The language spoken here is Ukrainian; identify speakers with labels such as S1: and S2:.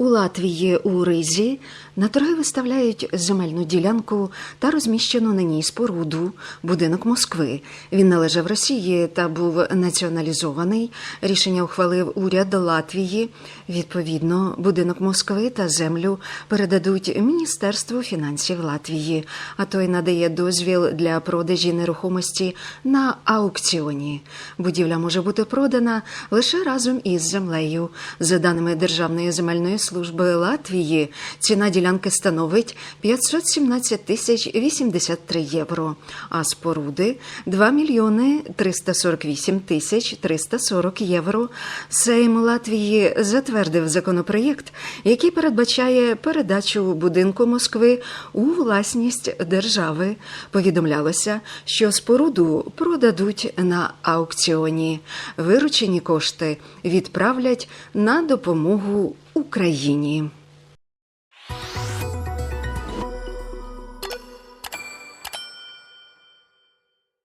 S1: У Латвії у Ризі на торги виставляють земельну ділянку та розміщену на ній споруду будинок Москви. Він належав Росії та був націоналізований. Рішення ухвалив уряд Латвії. Відповідно, будинок Москви та землю передадуть Міністерству фінансів Латвії, а той надає дозвіл для продажі нерухомості на аукціоні. Будівля може бути продана лише разом із землею. За даними Державної земельної служби Латвії, ціна ділянки становить 517 тисяч 83 євро, а споруди 2 мільйони 348 тисяч 340 євро. Сейм Латвії затвердив законопроєкт, який передбачає передачу будинку Москви у власність держави. Повідомлялося, що споруду продадуть на аукціоні. Виручені кошти відправлять на допомогу Україні.